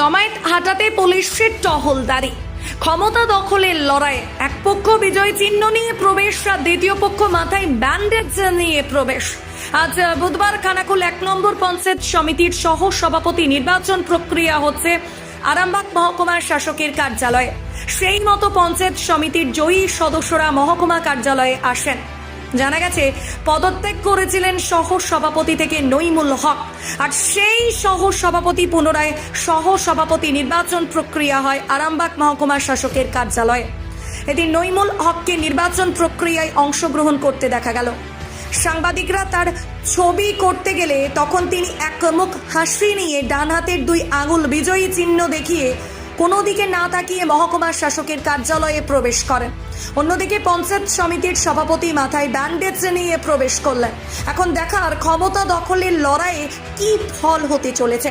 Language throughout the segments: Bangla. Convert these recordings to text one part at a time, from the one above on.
জমায়েত হাটাতে পুলিশের টহলদারি ক্ষমতা দখলের লড়াই এক পক্ষ বিজয় চিহ্ন নিয়ে প্রবেশ আর দ্বিতীয় পক্ষ মাথায় ব্যান্ডেজ নিয়ে প্রবেশ। আজ বুধবার খানাকুল এক নম্বর পঞ্চায়েত সমিতির সহ সভাপতি নির্বাচন প্রক্রিয়া হচ্ছে আরামবাগ মহকুমার শাসকের কার্যালয়ে। সেই মতো পঞ্চায়েত সমিতির জয়ী সদস্যরা মহকুমা কার্যালয়ে আসেন। জানা গেছে, পদত্যাগ করেছিলেন সহ সভাপতি থেকে নইমুল হক। আর সেই সহ সভাপতি পুনরায় সহ সভাপতি নির্বাচন প্রক্রিয়া হয় আরামবাগ মহকুমা শাসকের কার্যালয়ে। এদিন নইমুল হককে নির্বাচন প্রক্রিয়ায় অংশগ্রহণ করতে দেখা গেল। সাংবাদিকরা তার ছবি করতে গেলে তখন তিনি এক মুখ হাসি নিয়ে ডান হাতের দুই আঙুল বিজয়ী চিহ্ন দেখিয়ে কোনো দিকে না তাকিয়ে মহকুমা শাসকের কার্যালয়ে প্রবেশ করেন। অন্যদিকে পঞ্চায়েত সমিতির সভাপতি মাথায় ব্যান্ডেজ নিয়ে প্রবেশ করলেন। এখন দেখার ক্ষমতা দখলের লড়াইয়ে কি ফল হতে চলেছে।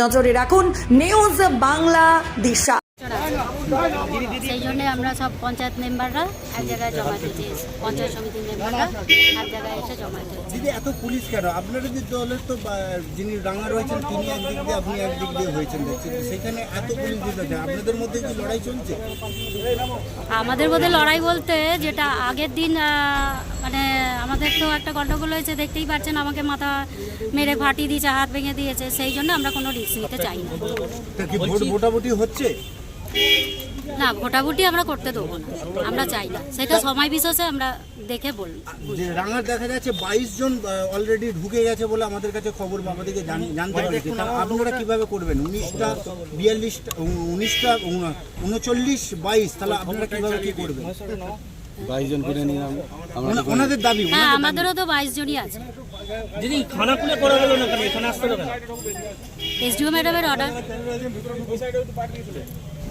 নজরে রাখুন নিউজ বাংলা দিশা। সেই জন্য আমরা সব পঞ্চায়েত মেম্বাররা এক জায়গায় জমা দিতে পঞ্চায়েত সমিতির মেম্বাররা এক জায়গায় এসে জমা দিতে এত পুলিশ কেন? যে দলের তো যিনি রাঙা রয়েছেন তিনি একদিক দিয়ে আপনি একদিক দিয়ে হয়েছেন সেখানে এত পুলিশ দিতে আপনাদের মধ্যে কি লড়াই চলছে? আমাদের মধ্যে লড়াই বলতে যেটা আগের দিন মানে আমাদের তো একটা গন্ডগোল হয়েছে দেখতেই পাচ্ছেন আমাকে মাথা মেরে ফাটিয়ে দিয়েছে হাত ভেঙে দিয়েছে সেই জন্য আমরা কোনো রিস্ক নিতে চাই না। ভোটাভুটি হচ্ছে? না ভোটাভুটি আমরা করতে দেবো না। আমরা চাই না। সেটা সময় বিশেষে আমরা দেখে বলব যে রাঙার দেখা যাচ্ছে বাইশ জন অলরেডি ঢুকে গেছে বলে আমাদের কাছে খবর বা আমাদেরকে জানতে পেরেছি আপনারা কীভাবে করবেন? উনিশটা বিয়াল্লিশটা উনিশটা উনচল্লিশ বাইশ তাহলে আপনারা কীভাবে কি করবেন? বাইশ জন করে নিলাম। ওনাদের দাবি হ্যাঁ আমাদেরও তো বাইশ জনই আছে। দিদি খানাকুলে করা গেল না কেন? এখানে আসতে হবে এসডিও ম্যাডামের অর্ডার